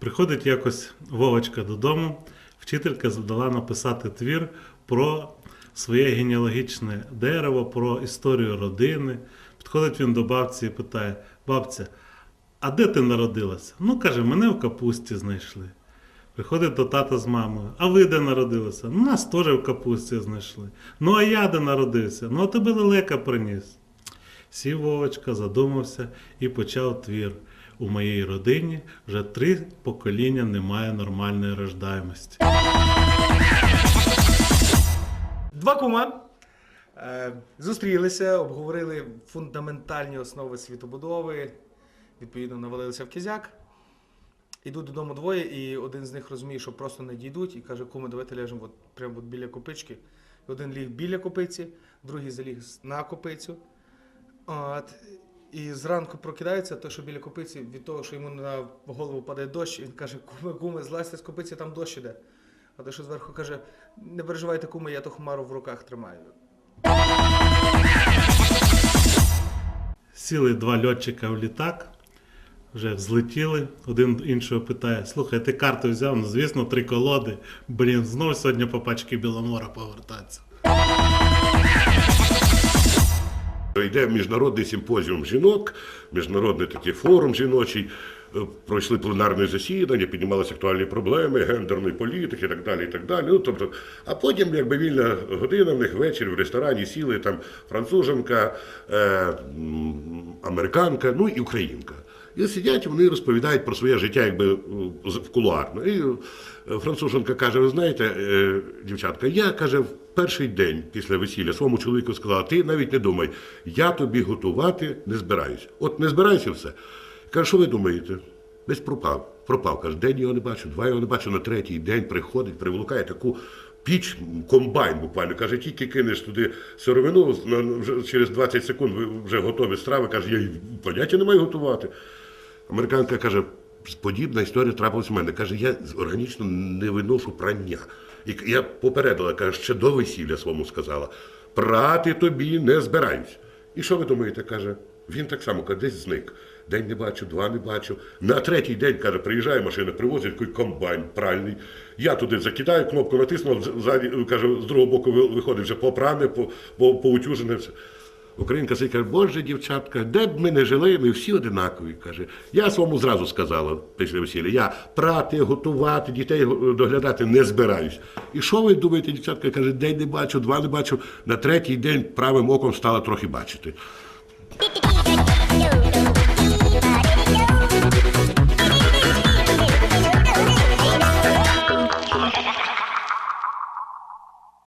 Приходить якось Вовочка додому, вчителька задала написати твір про своє генеалогічне дерево, про історію родини. Підходить він до бабці і питає: бабця, а де ти народилася? Ну, каже, мене в капусті знайшли. Приходить до тата з мамою. А ви де народилися? Ну, нас теж в капусті знайшли. Ну, а я де народився? Ну, а тебе лелека приніс. Сів Вовочка, задумався і почав твір. У моїй родині вже три покоління немає нормальної рождаємості. Два кума е, зустрілися, обговорили фундаментальні основи світобудови, відповідно, навалилися в кізяк. Ідуть додому двоє, і один з них розуміє, що просто не дійдуть, і каже, куми, давайте ляжемо от, прямо от біля копички. Один ліг біля копиці, другий заліг на копицю. От, і зранку прокидається, той, що біля копиці, від того, що йому на голову падає дощ, він каже, куми, куми, злазьте з копиці, там дощ іде. А той, що зверху каже, не переживайте, куми, я ту хмару в руках тримаю. Сіли два льотчика в літак, вже злетіли. Один іншого питає: слухай, ти карту взяв? Ну, звісно, три колоди. Блін, знов сьогодні по пачки Біломора повертатися. Йде міжнародний симпозіум жінок, міжнародний такий форум жіночий. Е, Пройшли пленарне засідання, піднімалися актуальні проблеми, гендерної політики і так далі. і так далі. Ну, тобто, а потім, якби вільна година, в них вечір в ресторані сіли там француженка, е, американка, ну і українка. І сидять, вони розповідають про своє життя, якби е, в кулуарно. І е, француженка каже: ви знаєте, е, дівчатка, я каже, в перший день після весілля своєму чоловіку сказала, ти навіть не думай, я тобі готувати не збираюся. От не збираюся все. Каже, що ви думаєте? Десь пропав. Пропав. Каже, день його не бачу, два його не бачу, на третій день приходить, приволукає таку піч, комбайн буквально. Каже, тільки кинеш туди сировину, вже через 20 секунд ви вже готові страви. Каже, я поняття не маю готувати. Американка каже, подібна історія трапилась в мене. Каже, я органічно не виношу прання. І я попередила, каже, ще до весілля своєму сказала, прати тобі не збираюсь. І що ви думаєте, каже? Він так само каже, десь зник. День не бачу, два не бачу. На третій день, каже, приїжджає машина, привозить такий комбайн пральний. Я туди закидаю, кнопку натиснув, ззаді, каже, з другого боку виходить вже попране, по, по, поутюжене все. Українка сидить, каже, боже, дівчатка, де б ми не жили, ми всі одинакові. каже. Я своєму зразу сказала після весілля, я прати, готувати, дітей доглядати не збираюсь. І що ви думаєте, дівчатка каже, день не бачу, два не бачу. На третій день правим оком стала трохи бачити.